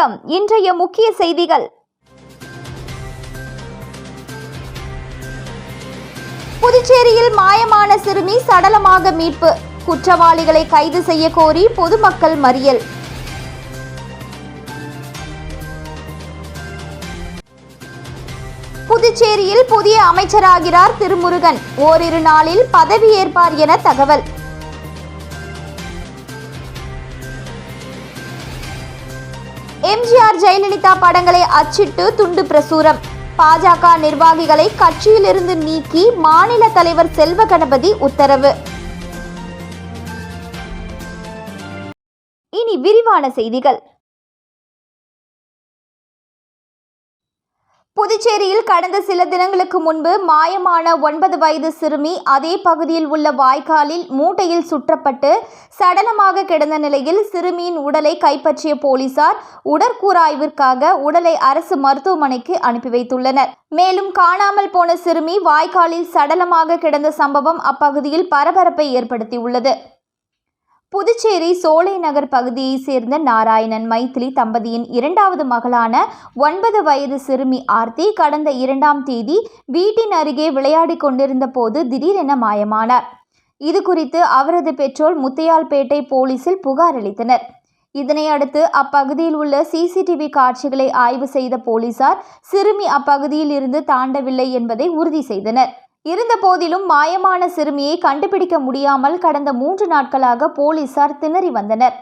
வணக்கம். இன்றைய முக்கிய செய்திகள். புதுச்சேரியில் மாயமான சிறுமி சடலமாக மீட்பு. குற்றவாளிகளை கைது செய்ய கோரி பொதுமக்கள் மறியல். புதுச்சேரியில் புதிய அமைச்சராகிறார் திருமுருகன். ஓரிரு நாளில் பதவியேற்பார் என தகவல். ஜெயலலிதா படங்களை அச்சிட்டு துண்டு பிரசுரம். பாஜக நிர்வாகிகளை கட்சியிலிருந்து நீக்கி மாநில தலைவர் செல்வ கணபதி உத்தரவு. இனி விரிவான செய்திகள். புதுச்சேரியில் கடந்த சில தினங்களுக்கு முன்பு மாயமான ஒன்பது வயது சிறுமி அதே பகுதியில் உள்ள வாய்க்காலில் மூட்டையில் சுற்றப்பட்டு சடலமாக கிடந்த நிலையில் சிறுமியின் உடலை கைப்பற்றிய போலீசார் உடற்கூறாய்விற்காக உடலை அரசு மருத்துவமனைக்கு அனுப்பி வைத்துள்ளனர். மேலும் காணாமல் போன சிறுமி வாய்க்காலில் சடலமாக கிடந்த சம்பவம் அப்பகுதியில் பரபரப்பை ஏற்படுத்தியுள்ளது. புதுச்சேரி சோலை நகர் பகுதியைச் சேர்ந்த நாராயணன் மைத்திலி தம்பதியின் இரண்டாவது மகளான ஒன்பது வயது சிறுமி ஆர்த்தி கடந்த இரண்டாம் தேதி வீட்டின் அருகே விளையாடிக் கொண்டிருந்த போது திடீரென மாயமானார். இது குறித்து அவரது பெற்றோர் முத்தையால்பேட்டை போலீசில் புகார் அளித்தனர். இதனையடுத்து அப்பகுதியில் உள்ள சிசிடிவி காட்சிகளை ஆய்வு செய்த போலீசார் சிறுமி அப்பகுதியில் இருந்து தாண்டவில்லை என்பதை உறுதி செய்தனர். இருந்த போதிலும் மாயமான சிறுமியை கண்டுபிடிக்க முடியாமல் கடந்த மூன்று நாட்களாக போலீசார் திணறி வந்தனர்.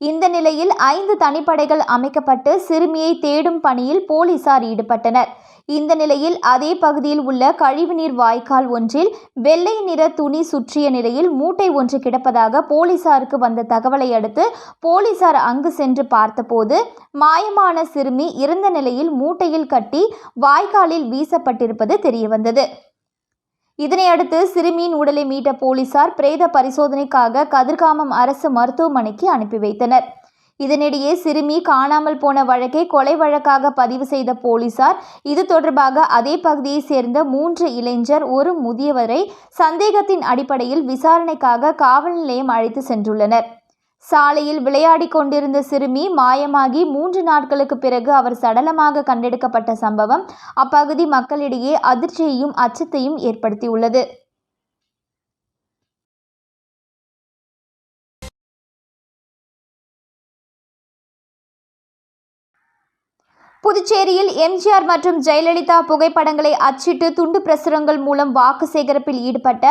இந்த நிலையில் ஐந்து தனிப்படைகள் அமைக்கப்பட்டு சிறுமியை தேடும் பணியில் போலீசார் ஈடுபட்டனர். இந்த நிலையில் அதே பகுதியில் உள்ள கழிவுநீர் வாய்க்கால் ஒன்றில் வெள்ளை நிற துணி சுற்றிய நிலையில் மூட்டை ஒன்று கிடப்பதாக போலீசாருக்கு வந்த தகவலை அடுத்து போலீசார் அங்கு சென்று பார்த்தபோது மாயமான சிறுமி இறந்த நிலையில் மூட்டையில் கட்டி வாய்க்காலில் வீசப்பட்டிருப்பது தெரியவந்தது. இதனையடுத்து சிறுமியின் உடலை மீட்ட போலீசார் பிரேத பரிசோதனைக்காக கதிர்காமம் அரசு மருத்துவமனைக்கு அனுப்பி வைத்தனர். இதனிடையே சிறுமி காணாமல் போன வழக்கை கொலை வழக்காக பதிவு செய்த போலீசார் இது தொடர்பாக அதே பகுதியைச் சேர்ந்த மூன்று இளைஞர் ஒரு முதியவரை சந்தேகத்தின் அடிப்படையில் விசாரணைக்காக காவல் நிலையம் அழைத்து சென்றுள்ளனர். சாலையில் விளையாடிக் கொண்டிருந்த சிறுமி மாயமாகி மூன்று நாட்களுக்கு பிறகு அவர் சடலமாக கண்டெடுக்கப்பட்ட சம்பவம் அப்பகுதி மக்களிடையே அதிர்ச்சியையும் அச்சத்தையும் ஏற்படுத்தியுள்ளது. புதுச்சேரியில் எம்ஜிஆர் மற்றும் ஜெயலலிதா புகைப்படங்களை அச்சிட்டு துண்டு பிரசுரங்கள் மூலம் வாக்கு சேகரிப்பில் ஈடுபட்ட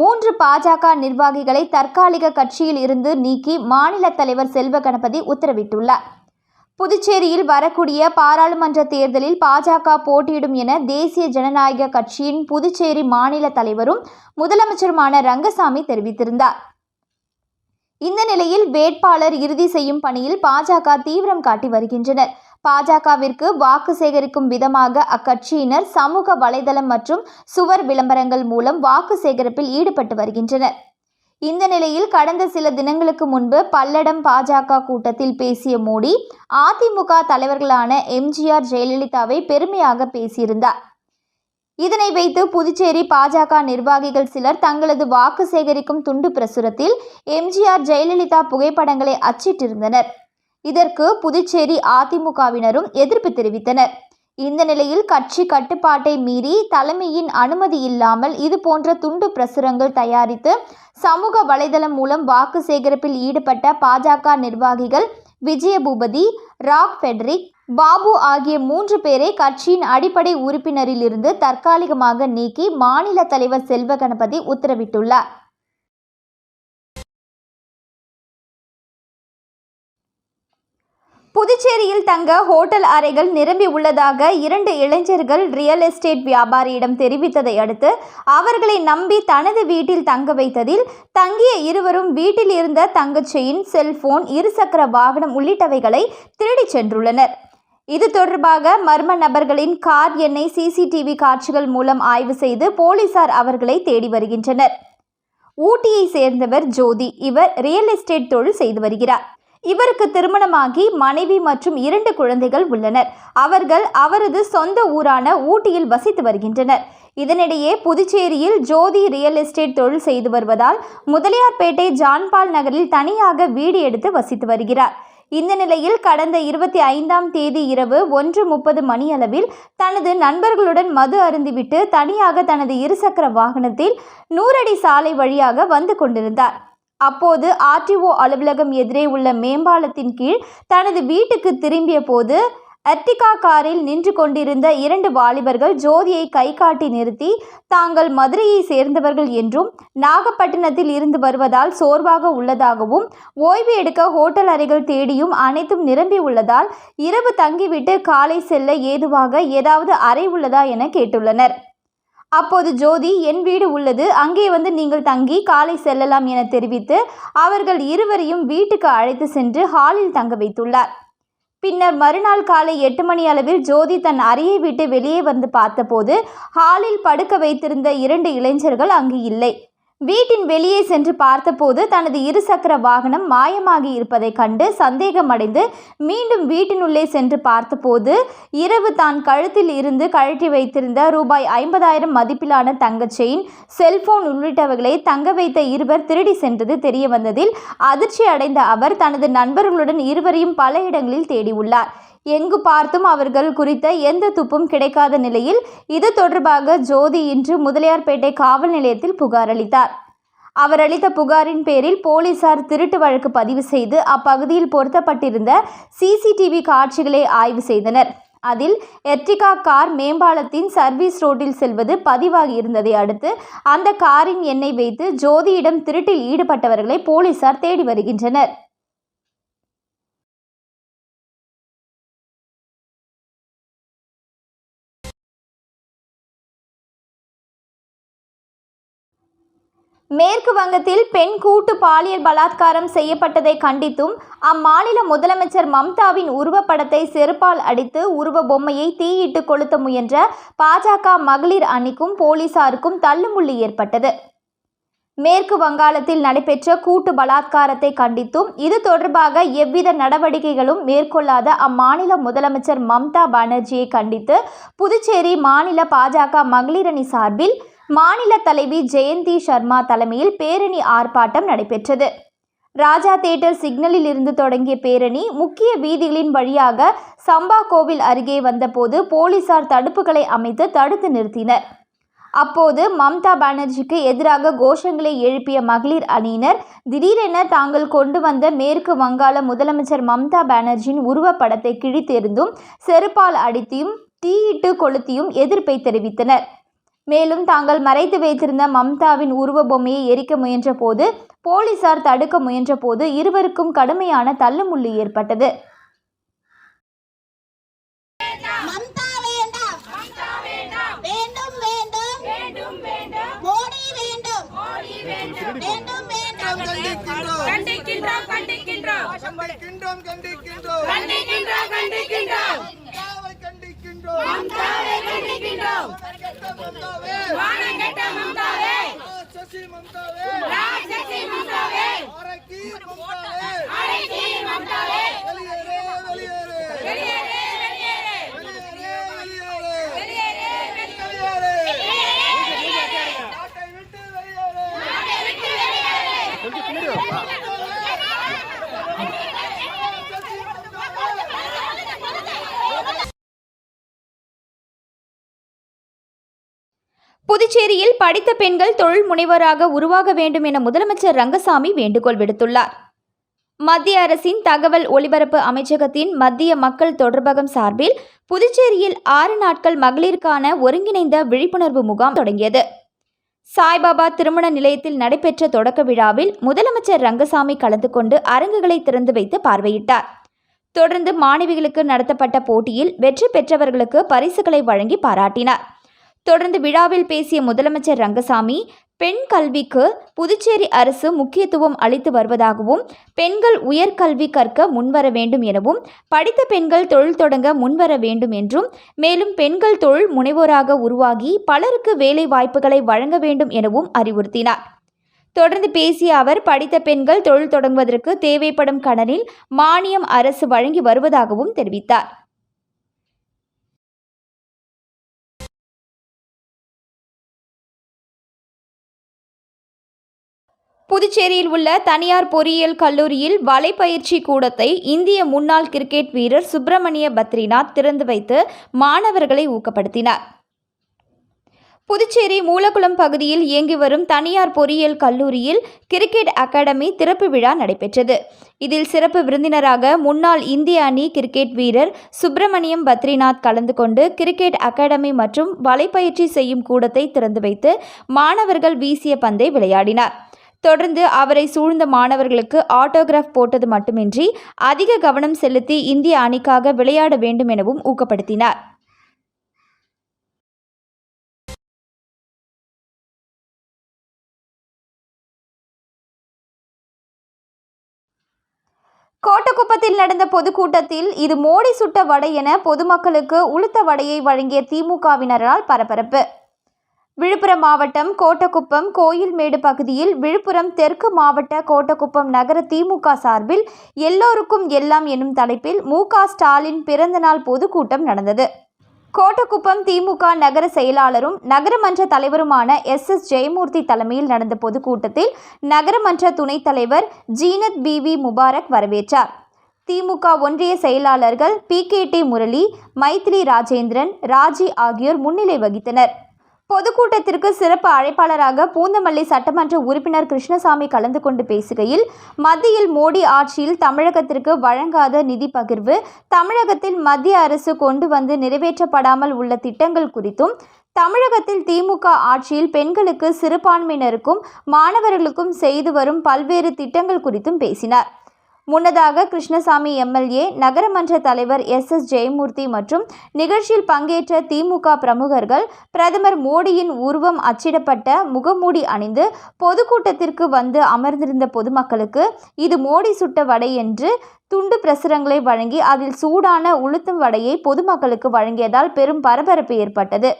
மூன்று பாஜக நிர்வாகிகளை தற்காலிக கட்சியில் இருந்து நீக்கி மாநில தலைவர் செல்வ கணபதி உத்தரவிட்டுள்ளார். புதுச்சேரியில் வரக்கூடிய பாராளுமன்ற தேர்தலில் பாஜக போட்டியிடும் என தேசிய ஜனநாயக கட்சியின் புதுச்சேரி மாநில தலைவரும் முதலமைச்சருமான ரங்கசாமி தெரிவித்திருந்தார். இந்த நிலையில் வேட்பாளர் இறுதி செய்யும் பணியில் பாஜக தீவிரம் காட்டி வருகின்றனர். பாஜகவிற்கு வாக்கு சேகரிக்கும் விதமாக அக்கட்சியினர் சமூக வலைதளம் மற்றும் சுவர் விளம்பரங்கள் மூலம் வாக்கு சேகரிப்பில் ஈடுபட்டு வருகின்றனர். இந்த நிலையில் கடந்த சில தினங்களுக்கு முன்பு பல்லடம் பாஜக கூட்டத்தில் பேசிய மோடி அதிமுக தலைவர்களான எம்ஜிஆர் ஜெயலலிதாவை பெருமையாக பேசியிருந்தார். இதனை வைத்து புதுச்சேரி பாஜக நிர்வாகிகள் சிலர் தங்களது வாக்கு சேகரிக்கும் துண்டு பிரசுரத்தில் எம்ஜிஆர் ஜெயலலிதா புகைப்படங்களை அச்சிட்டிருந்தனர். இதற்கு புதுச்சேரி அதிமுகவினரும் எதிர்ப்பு தெரிவித்தனர். இந்த நிலையில் கட்சி கட்டுப்பாட்டை மீறி தலைமையின் அனுமதி இல்லாமல் இது போன்ற துண்டு பிரசுரங்கள் தயாரித்து சமூக வலைதளம் மூலம் வாக்கு சேகரிப்பில் ஈடுபட்ட பாஜக நிர்வாகிகள் விஜயபூபதி ராக் ஃபெட்ரிக் பாபு ஆகிய மூன்று பேரை கட்சியின் அடிப்படை உறுப்பினரிலிருந்து தற்காலிகமாக நீக்கி மாநில தலைவர் செல்வ கணபதி உத்தரவிட்டுள்ளார். புதுச்சேரியில் தங்க ஹோட்டல் அறைகள் நிரம்பி உள்ளதாக இரண்டு இளைஞர்கள் ரியல் எஸ்டேட் வியாபாரியிடம் தெரிவித்ததை அடுத்து அவர்களை நம்பி தனது வீட்டில் தங்க வைத்ததில் தங்கிய இருவரும் வீட்டில் இருந்த தங்கச் செயின் செல்போன் இருசக்கர வாகனம் உள்ளிட்டவைகளை திருடிச் சென்றுள்ளனர். இது தொடர்பாக மர்ம நபர்களின் கார் எண்ணை சிசிடிவி காட்சிகள் மூலம் ஆய்வு செய்து போலீசார் அவர்களை தேடி வருகின்றனர். ஊட்டியை சேர்ந்தவர் ஜோதி. இவர் ரியல் எஸ்டேட் தொழில் செய்து வருகிறார். இவருக்கு திருமணமாகி மனைவி மற்றும் இரண்டு குழந்தைகள் உள்ளனர். அவர்கள் அவரது சொந்த ஊரான ஊட்டியில் வசித்து வருகின்றனர். இதனிடையே புதுச்சேரியில் ஜோதி ரியல் எஸ்டேட் தொழில் செய்து வருவதால் முதலியார்பேட்டை ஜான்பால் நகரில் தனியாக வீடு எடுத்து வசித்து வருகிறார். இந்த நிலையில் கடந்த இருபத்தி ஐந்தாம் தேதி இரவு ஒன்று முப்பது மணியளவில் தனது நண்பர்களுடன் மது அருந்திவிட்டு தனியாக தனது இருசக்கர வாகனத்தில் நூறடி சாலை வழியாக வந்து கொண்டிருந்தார். அப்போது ஆர்டிஓ அலுவலகம் எதிரே உள்ள மேம்பாலத்தின் கீழ் தனது வீட்டுக்கு திரும்பிய போது எர்டிகா காரில் நின்று கொண்டிருந்த இரண்டு வாலிபர்கள் ஜோதியை கை காட்டி நிறுத்தி தாங்கள் மதுரையை சேர்ந்தவர்கள் என்றும் நாகப்பட்டினத்தில் இருந்து வருவதால் சோர்வாக உள்ளதாகவும் ஓய்வு எடுக்க ஹோட்டல் அறைகள் தேடியும் அனைத்தும் நிரம்பி உள்ளதால் இரவு தங்கிவிட்டு காலை செல்ல ஏதுவாக ஏதாவது அறை உள்ளதா என கேட்டுள்ளனர். அப்போது ஜோதி என் வீடு உள்ளது. அங்கே வந்து நீங்கள் தங்கி காலை செல்லலாம் என தெரிவித்து அவர்கள் இருவரையும் வீட்டுக்கு அழைத்து சென்று ஹாலில் தங்க வைத்துள்ளார். பின்னர் மறுநாள் காலை எட்டு மணி அளவில் ஜோதி தன் அறையை விட்டு வெளியே வந்து பார்த்தபோது ஹாலில் படுக்க வைத்திருந்த இரண்டு இளைஞர்கள் அங்கு இல்லை. வீட்டின் வெளியே சென்று பார்த்தபோது தனது இருசக்கர வாகனம் மாயமாகி இருப்பதைக் கண்டு சந்தேகமடைந்து மீண்டும் வீட்டினுள்ளே சென்று பார்த்தபோது இரவு தான் கழுத்தில் இருந்து கழற்றி வைத்திருந்த ரூபாய் ஐம்பதாயிரம் மதிப்பிலான தங்க செயின் செல்போன் உள்ளிட்டவைகளை தங்க வைத்த இருவர் திருடி சென்றது தெரிய வந்ததில் அதிர்ச்சி அடைந்த அவர் தனது நண்பர்களுடன் இருவரையும் பல இடங்களில் தேடியுள்ளார். எங்கு பார்த்தும் அவர்கள் குறித்த எந்த துப்பும் கிடைக்காத நிலையில் இது தொடர்பாக ஜோதி இன்று முதலியார்பேட்டை காவல் நிலையத்தில் புகார் அளித்தார். அவர் அளித்த புகாரின் பேரில் போலீசார் திருட்டு வழக்கு பதிவு செய்து அப்பகுதியில் பொருத்தப்பட்டிருந்த சிசிடிவி காட்சிகளை ஆய்வு செய்தனர். அதில் எர்டிகா கார் மேம்பாலத்தின் சர்வீஸ் ரோட்டில் செல்வது பதிவாகி இருந்ததை அடுத்து அந்த காரின் எண்ணை வைத்து ஜோதியிடம் திருட்டில் ஈடுபட்டவர்களை போலீசார் தேடி வருகின்றனர். மேற்கு வங்கத்தில் பெண் கூட்டு பாலியல் பலாத்காரம் செய்யப்பட்டதை கண்டித்தும் அம்மாநில முதலமைச்சர் மம்தாவின் உருவப்படத்தை செருப்பால் அடித்து உருவ பொம்மையை தீயிட்டு கொளுத்த முயன்ற பாஜக மகளிர் அணிக்கும் போலீசாருக்கும் தள்ளுமுள்ளு ஏற்பட்டது. மேற்கு வங்காளத்தில் நடைபெற்ற கூட்டு பலாத்காரத்தை கண்டித்தும் இது தொடர்பாக எவ்வித நடவடிக்கைகளும் மேற்கொள்ளாத அம்மாநில முதலமைச்சர் மம்தா பானர்ஜியை கண்டித்து புதுச்சேரி மாநில பாஜக மகளிர் அணி சார்பில் மாநில தலைவி ஜெயந்தி சர்மா தலைமையில் பேரணி ஆர்ப்பாட்டம் நடைபெற்றது. ராஜா தேட்டர் சிக்னலில் இருந்து தொடங்கிய பேரணி முக்கிய வீதிகளின் வழியாக சம்பா கோவில் அருகே வந்தபோது போலீசார் தடுப்புகளை அமைத்து தடுத்து நிறுத்தினர். அப்போது மம்தா பானர்ஜிக்கு எதிராக கோஷங்களை எழுப்பிய மகளிர் அணியினர் திடீரென தாங்கள் கொண்டு வந்த மேற்கு வங்காள முதலமைச்சர் மம்தா பானர்ஜியின் உருவப்படத்தை கிழித்தெறிந்தும் செருப்பால் அடித்தியும் தீயிட்டு கொளுத்தியும் எதிர்ப்பை தெரிவித்தனர். மேலும் தாங்கள் மறைத்து வைத்திருந்த மம்தாவின் உருவ பொம்மையை எரிக்க முயன்றபோது போலீசார் தடுக்க முயன்றபோது இருவருக்கும் கடுமையான தள்ளுமுள்ளு ஏற்பட்டது. மம்தா வேண்டாம். வேண்டும் வேண்டும். மோடி வேண்டும். வேண்டும் வேண்டும். கண்டிக்கின்றோம் கண்டிக்கின்றோம். கண்டிக்கின்றோம் கண்டிக்கின்றோம். கண்டிக்கின்றோம் வெளியேறு வெளியேறு வெளியேறு வெளியேறு வெளியேறு வெளியேறு வெளியேறு நாட்டை விட்டு வெளியேறு நாட்டை விட்டு வெளியேறு சசி மம்தாவே புதுச்சேரியில் படித்த பெண்கள் தொழில் முனைவராக உருவாக வேண்டும் என முதலமைச்சர் ரங்கசாமி வேண்டுகோள் விடுத்துள்ளார். மத்திய அரசின் தகவல் ஒலிபரப்பு அமைச்சகத்தின் மத்திய மக்கள் தொடர்பகம் சார்பில் புதுச்சேரியில் ஆறு நாட்கள் மகளிருக்கான ஒருங்கிணைந்த விழிப்புணர்வு முகாம் தொடங்கியது. சாய்பாபா திருமண நிலையத்தில் நடைபெற்ற தொடக்க விழாவில் முதலமைச்சர் ரங்கசாமி கலந்து கொண்டு அரங்குகளை திறந்து வைத்து பார்வையிட்டார். தொடர்ந்து மாணவிகளுக்கு நடத்தப்பட்ட போட்டியில் வெற்றி பெற்றவர்களுக்கு பரிசுகளை வழங்கி பாராட்டினார். தொடர்ந்து விழாவில் பேசிய முதலமைச்சர் ரங்கசாமி பெண் கல்விக்கு புதுச்சேரி அரசு முக்கியத்துவம் அளித்து வருவதாகவும் பெண்கள் உயர்கல்வி கற்க முன்வர வேண்டும் எனவும் படித்த பெண்கள் தொழில் தொடங்க முன்வர வேண்டும் என்றும் மேலும் பெண்கள் தொழில் முனைவோராக உருவாகி பலருக்கு வேலை வாய்ப்புகளை வழங்க வேண்டும் எனவும் அறிவுறுத்தினார். தொடர்ந்து பேசிய அவர் படித்த பெண்கள் தொழில் தொடங்குவதற்கு தேவைப்படும் கடனில் மானியம் அரசு வழங்கி வருவதாகவும் தெரிவித்தார். புதுச்சேரியில் உள்ள தனியார் பொறியியல் கல்லூரியில் வலைப்பயிற்சி கூடத்தை இந்திய முன்னாள் கிரிக்கெட் வீரர் சுப்பிரமணிய பத்ரிநாத் திறந்து வைத்து மாணவர்களை ஊக்கப்படுத்தினார். புதுச்சேரி மூலக்குளம் பகுதியில் இயங்கி வரும் தனியார் பொறியியல் கல்லூரியில் கிரிக்கெட் அகாடமி திறப்பு விழா நடைபெற்றது. இதில் சிறப்பு விருந்தினராக முன்னாள் இந்திய அணி கிரிக்கெட் வீரர் சுப்பிரமணியம் பத்ரிநாத் கலந்து கொண்டு கிரிக்கெட் அகாடமி மற்றும் வலைப்பயிற்சி செய்யும் கூடத்தை திறந்து வைத்து மாணவர்கள் வீசிய பந்தை விளையாடினார். தொடர்ந்து அவரை சூழ்ந்த மாணவர்களுக்கு ஆட்டோகிராஃப் போட்டது மட்டுமின்றி அதிக கவனம் செலுத்தி இந்திய அணிக்காக விளையாட வேண்டும் எனவும் ஊக்கப்படுத்தினார். கோட்டக்குப்பத்தில் நடந்த பொதுக்கூட்டத்தில் இது மோடி சுட்ட வடை என பொதுமக்களுக்கு உளுத்த வடையை வழங்கிய திமுகவினரால் பரபரப்பு. விழுப்புரம் மாவட்டம் கோட்டக்குப்பம் கோயில்மேடு பகுதியில் விழுப்புரம் தெற்கு மாவட்ட கோட்டக்குப்பம் நகர திமுக சார்பில் எல்லோருக்கும் எல்லாம் எனும் தலைப்பில் மு ஸ்டாலின் பிறந்தநாள் பொதுக்கூட்டம் நடந்தது. கோட்டக்குப்பம் திமுக நகர செயலாளரும் நகரமன்ற தலைவருமான எஸ் எஸ் ஜெயமூர்த்தி தலைமையில் நடந்த பொதுக்கூட்டத்தில் நகரமன்ற துணைத் தலைவர் ஜீனத் பிவி முபாரக் வரவேற்றார். திமுக ஒன்றிய செயலாளர்கள் P K D Murali Maithri Rajendran Raji ஆகியோர் முன்னிலை வகித்தனர். பொதுக்கூட்டத்திற்கு சிறப்பு அழைப்பாளராக பூந்தமல்லி சட்டமன்ற உறுப்பினர் கிருஷ்ணசாமி கலந்து கொண்டு பேசுகையில் மத்தியில் மோடி ஆட்சியில் தமிழகத்திற்கு வழங்காத நிதி பகிர்வு தமிழகத்தில் மத்திய அரசு கொண்டு வந்து நிறைவேற்றப்படாமல் உள்ள திட்டங்கள் குறித்தும் தமிழகத்தில் திமுக ஆட்சியில் பெண்களுக்கு சிறுபான்மையினருக்கும் மாணவர்களுக்கும் செய்து வரும் பல்வேறு திட்டங்கள் குறித்தும் பேசினார். முன்னதாக கிருஷ்ணசாமி எம்எல்ஏ நகரமன்ற தலைவர் எஸ் எஸ் ஜெயமூர்த்தி மற்றும் நிகழ்ச்சியில் பங்கேற்ற திமுக பிரமுகர்கள் பிரதமர் மோடியின் உருவம் அச்சிடப்பட்ட முகமூடி அணிந்து பொதுக்கூட்டத்திற்கு வந்து அமர்ந்திருந்த பொதுமக்களுக்கு இது மோடி சுட்ட வடை என்று துண்டு பிரசுரங்களை வழங்கி அதில் சூடான உளுத்தும் வடையை பொதுமக்களுக்கு வழங்கியதால் பெரும் பரபரப்பு ஏற்பட்டது.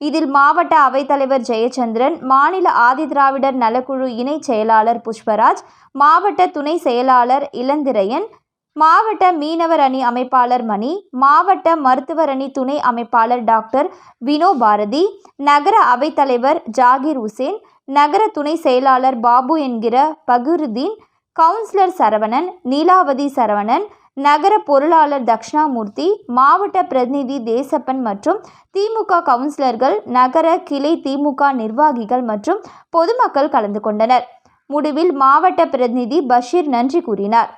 இதில் மாவட்ட அவைத்தலைவர் ஜெயச்சந்திரன் மாநில ஆதிதிராவிடர் நலக்குழு இணைச் செயலாளர் புஷ்பராஜ் மாவட்ட துணை செயலாளர் இளந்திரையன் மாவட்ட மீனவர் அணி அமைப்பாளர் மணி மாவட்ட மருத்துவர் அணி துணை அமைப்பாளர் டாக்டர் வினோ பாரதி நகர அவைத்தலைவர் ஜாகிர் உசேன் நகர துணை செயலாளர் பாபு என்கிற பகுருதீன் கவுன்சிலர் சரவணன் நீலாவதி சரவணன் நகர பொருளாளர் தக்ஷணாமூர்த்தி மாவட்ட பிரதிநிதி தேசப்பன் மற்றும் திமுக கவுன்சிலர்கள் நகர கிளை திமுக நிர்வாகிகள் மற்றும் பொதுமக்கள் கலந்து கொண்டனர். முடிவில் மாவட்ட பிரதிநிதி பஷீர் நன்றி கூறினார்.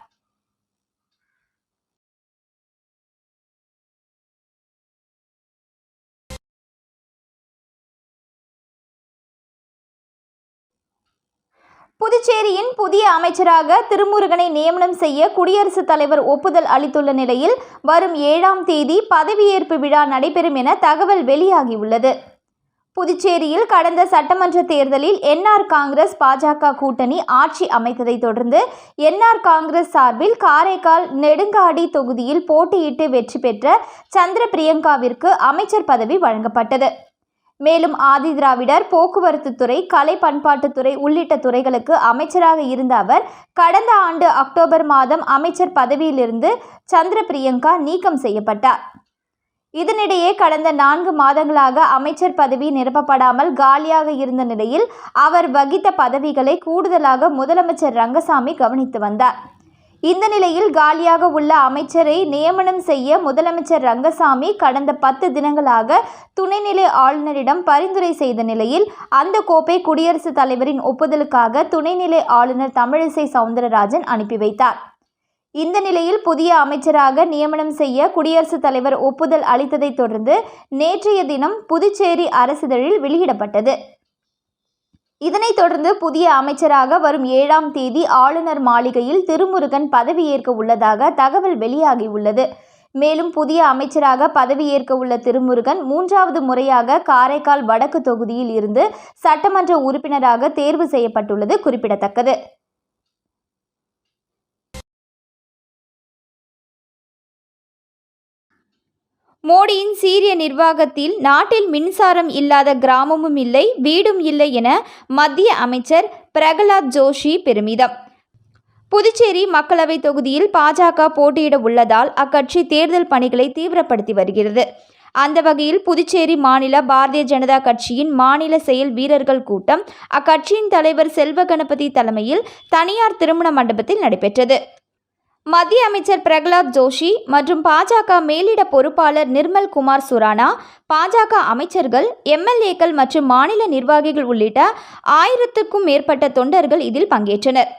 புதுச்சேரியின் புதிய அமைச்சராக திருமுருகனை நியமனம் செய்ய குடியரசுத் தலைவர் ஒப்புதல் அளித்துள்ள நிலையில் வரும் ஏழாம் தேதி பதவியேற்பு விழா நடைபெறும் என தகவல் வெளியாகியுள்ளது. புதுச்சேரியில் கடந்த சட்டமன்ற தேர்தலில் என்ஆர் காங்கிரஸ் பாஜக கூட்டணி ஆட்சி அமைத்ததை தொடர்ந்து என்ஆர் காங்கிரஸ் சார்பில் காரைக்கால் நெடுங்காடி தொகுதியில் போட்டியிட்டு வெற்றி பெற்ற சந்திர பிரியங்காவிற்கு அமைச்சர் பதவி வழங்கப்பட்டது. மேலும் ஆதிதிராவிடர் போக்குவரத்து துறை கலை பண்பாட்டுத்துறை உள்ளிட்ட துறைகளுக்கு அமைச்சராக இருந்த அவர் கடந்த ஆண்டு அக்டோபர் மாதம் அமைச்சர் பதவியிலிருந்து சந்திர பிரியங்கா நீக்கம் செய்யப்பட்டார். இதனிடையே கடந்த நான்கு மாதங்களாக அமைச்சர் பதவி நிரப்பப்படாமல் காலியாக இருந்த நிலையில் அவர் வகித்த பதவிகளை கூடுதலாக முதலமைச்சர் ரங்கசாமி கவனித்து வந்தார். இந்த நிலையில் காலியாக உள்ள அமைச்சரை நியமனம் செய்ய முதலமைச்சர் ரங்கசாமி கடந்த பத்து தினங்களாக துணைநிலை ஆளுநரிடம் பரிந்துரை செய்த நிலையில் அந்த கோப்பை குடியரசுத் தலைவரின் ஒப்புதலுக்காக துணைநிலை ஆளுநர் தமிழிசை சவுந்தரராஜன் அனுப்பி வைத்தார். இந்த நிலையில் புதிய அமைச்சராக நியமனம் செய்ய குடியரசுத் தலைவர் ஒப்புதல் அளித்ததைத் தொடர்ந்து நேற்றைய தினம் புதுச்சேரி அரசிதழில் வெளியிடப்பட்டது. இதனைத் தொடர்ந்து புதிய அமைச்சராக வரும் ஏழாம் தேதி ஆளுநர் மாளிகையில் திருமுருகன் பதவியேற்க உள்ளதாக தகவல் வெளியாகியுள்ளது. மேலும் புதிய அமைச்சராக பதவியேற்க உள்ள திருமுருகன் மூன்றாவது முறையாக காரைக்கால் வடக்கு தொகுதியில் இருந்து சட்டமன்ற உறுப்பினராக தேர்வு செய்யப்பட்டுள்ளது குறிப்பிடத்தக்கது. மோடியின் சீரிய நிர்வாகத்தில் நாட்டில் மின்சாரம் இல்லாத கிராமமும் இல்லை வீடும் இல்லை என மத்திய அமைச்சர் பிரகலாத் ஜோஷி பெருமிதம். புதுச்சேரி மக்களவை தொகுதியில் பாஜக போட்டியிட உள்ளதால் அக்கட்சி தேர்தல் பணிகளை தீவிரப்படுத்தி வருகிறது. அந்த வகையில் புதுச்சேரி மாநில பாரதிய ஜனதா கட்சியின் மாநில செயல் வீரர்கள் கூட்டம் அக்கட்சியின் தலைவர் செல்வ கணபதி தலைமையில் தனியார் திருமண மண்டபத்தில் நடைபெற்றது. மத்திய அமைச்சர் பிரகலாத் ஜோஷி மற்றும் பாஜக மேலிட பொறுப்பாளர் நிர்மல் குமார் சுரானா பாஜக அமைச்சர்கள் எம்எல்ஏக்கள் மற்றும் மாநில நிர்வாகிகள் உள்ளிட்ட ஆயிரத்துக்கும் மேற்பட்ட தொண்டர்கள் இதில் பங்கேற்றனர்.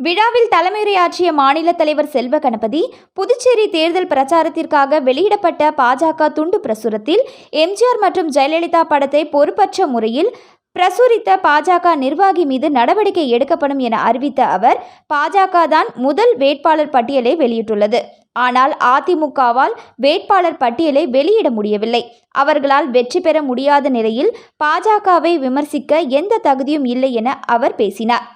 விழாவில் தலைமையுரையாற்றிய மாநில தலைவர் செல்வ கணபதி புதுச்சேரி தேர்தல் பிரச்சாரத்திற்காக வெளியிடப்பட்ட பாஜக துண்டு பிரசுரத்தில் எம்ஜிஆர் மற்றும் ஜெயலலிதா படத்தை பொறுப்பற்ற முறையில் பிரசுரித்த பாஜக நிர்வாகி மீது நடவடிக்கை எடுக்கப்படும் என அறிவித்த அவர் பாஜக தான் முதல் வேட்பாளர் பட்டியலை வெளியிட்டுள்ளது. ஆனால் அதிமுகவால் வேட்பாளர் பட்டியலை வெளியிட முடியவில்லை. அவர்களால் வெற்றி பெற முடியாத நிலையில் பாஜகவை விமர்சிக்க எந்த தகுதியும் இல்லை என அவர் பேசினார்.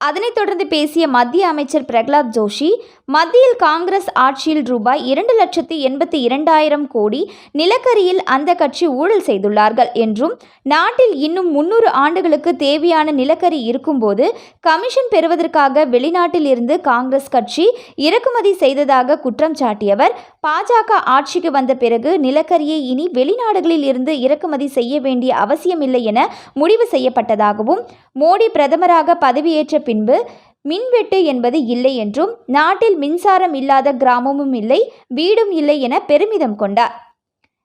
அதனைத் தொடர்ந்து பேசிய மத்திய அமைச்சர் பிரகலாத் ஜோஷி மத்தியில் காங்கிரஸ் ஆட்சியில் ரூபாய் இரண்டு லட்சத்தி எண்பத்தி இரண்டாயிரம் கோடி நிலக்கரியில் அந்த கட்சி ஊழல் செய்துள்ளார்கள் என்றும் நாட்டில் இன்னும் முன்னூறு ஆண்டுகளுக்கு தேவையான நிலக்கரி இருக்கும்போது கமிஷன் பெறுவதற்காக வெளிநாட்டில் இருந்து காங்கிரஸ் கட்சி இறக்குமதி செய்ததாக குற்றம் சாட்டியவர் பாஜக ஆட்சிக்கு வந்த பிறகு நிலக்கரியை இனி வெளிநாடுகளில் இருந்து இறக்குமதி செய்ய வேண்டிய அவசியமில்லை என முடிவு செய்யப்பட்டதாகவும் மோடி பிரதமராக பதவியேற்ற பின்பு மின்வெட்டு என்பது இல்லை என்றும் நாட்டில் மின்சாரம் இல்லாத கிராமமும் இல்லை வீடும் இல்லை என பெருமிதம் கொண்டார்.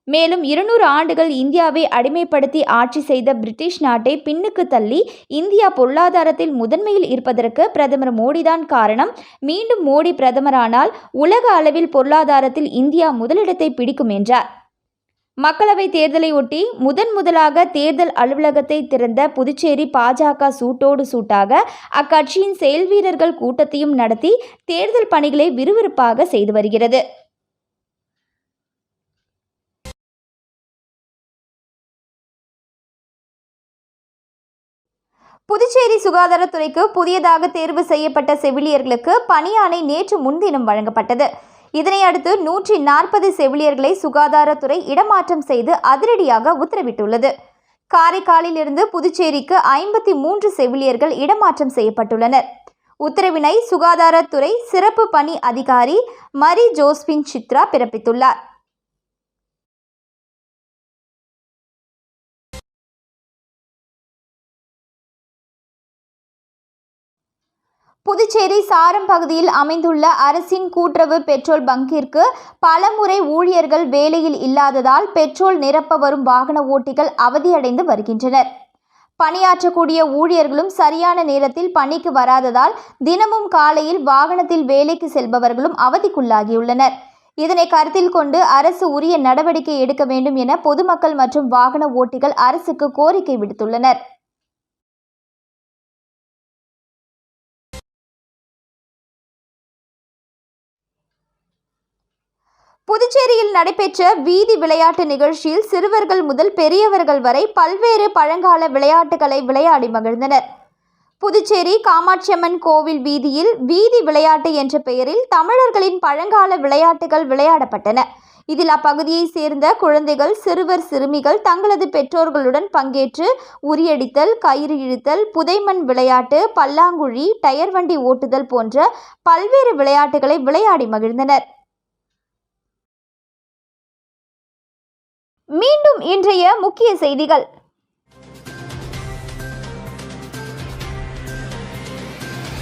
மேலும் இருநூறு ஆண்டுகள் இந்தியாவை அடிமைப்படுத்தி ஆட்சி செய்த பிரிட்டிஷ் நாட்டை பின்னுக்கு தள்ளி இந்தியா பொருளாதாரத்தில் முதன்மையில் இருப்பதற்கு பிரதமர் மோடிதான் காரணம். மீண்டும் மோடி பிரதமரானால் உலக அளவில் பொருளாதாரத்தில் இந்தியா முதலிடத்தை பிடிக்கும் என்றார். மக்களவை தேர்தலை ஒட்டி முதன் முதலாக தேர்தல் அலுவலகத்தை திறந்த புதுச்சேரி பாஜக சூட்டோடு சூட்டாக அக்கட்சியின் செயல் வீரர்கள் கூட்டத்தையும் நடத்தி தேர்தல் பணிகளை விறுவிறுப்பாக செய்து வருகிறது. புதுச்சேரி சுகாதாரத்துறைக்கு புதியதாக தேர்வு செய்யப்பட்ட செவிலியர்களுக்கு பணியாணை நேற்று முன்தினம் வழங்கப்பட்டது. இதனை அடுத்து நூற்றி நாற்பது செவிலியர்களை சுகாதாரத்துறை இடமாற்றம் செய்து அதிரடியாக உத்தரவிட்டுள்ளது. காரைக்காலில் இருந்து புதுச்சேரிக்கு ஐம்பத்தி மூன்று செவிலியர்கள் இடமாற்றம் செய்யப்பட்டுள்ளனர். உத்தரவினை சுகாதாரத்துறை சிறப்பு பணி அதிகாரி மரி ஜோஸ்பின் சித்ரா பிறப்பித்துள்ளார். புதுச்சேரி சாரம் பகுதியில் அமைந்துள்ள அரசின் கூட்டுறவு பெட்ரோல் பங்கிற்கு பலமுறை ஊழியர்கள் வேலையில் இல்லாததால் பெட்ரோல் நிரப்ப வரும் வாகன ஓட்டிகள் அவதியடைந்து வருகின்றனர். பணியாற்றக்கூடிய ஊழியர்களும் சரியான நேரத்தில் பணிக்கு வராததால் தினமும் காலையில் வாகனத்தில் வேலைக்கு செல்பவர்களும் அவதிக்குள்ளாகியுள்ளனர். இதனை கருத்தில் கொண்டு அரசு உரிய நடவடிக்கை எடுக்க வேண்டும் என பொதுமக்கள் மற்றும் வாகன ஓட்டிகள் அரசுக்கு கோரிக்கை விடுத்துள்ளனர். புதுச்சேரியில் நடைபெற்ற வீதி விளையாட்டு நிகழ்ச்சியில் சிறுவர்கள் முதல் பெரியவர்கள் வரை பல்வேறு பழங்கால விளையாட்டுகளை விளையாடி மகிழ்ந்தனர். புதுச்சேரி காமாட்சியம்மன் கோவில் வீதியில் வீதி விளையாட்டு என்ற பெயரில் தமிழர்களின் பழங்கால விளையாட்டுகள் விளையாடப்பட்டன. இதில் அப்பகுதியைச் சேர்ந்த குழந்தைகள் சிறுவர் சிறுமிகள் தங்களது பெற்றோர்களுடன் பங்கேற்று உரியடித்தல் கயிறு இழுத்தல் புதைமண் விளையாட்டு பல்லாங்குழி டயர் வண்டி ஓட்டுதல் போன்ற பல்வேறு விளையாட்டுகளை விளையாடி மகிழ்ந்தனர். மீண்டும் இன்றைய முக்கிய செய்திகள்.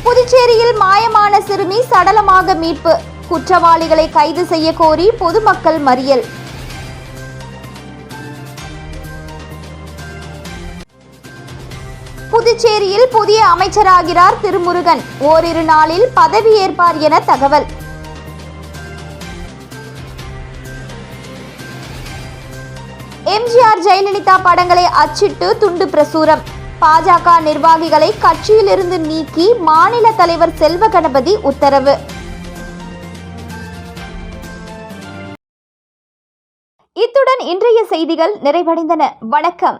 புதுச்சேரியில் மாயமான சிறுமி சடலமாக மீட்பு. குற்றவாளிகளை கைது செய்ய கோரி பொதுமக்கள் மறியல். புதுச்சேரியில் புதிய அமைச்சராகிறார் திருமுருகன். ஓரிரு நாளில் பதவியேற்பார் என தகவல். எம்ஜிஆர் ஜெயலலிதா படங்களை அச்சிட்டு துண்டு பிரசுரம். பாஜக நிர்வாகிகளை கட்சியிலிருந்து நீக்கி மாநில தலைவர் செல்வ கணபதி உத்தரவு. இத்துடன் இன்றைய செய்திகள் நிறைவடைந்தன. வணக்கம்.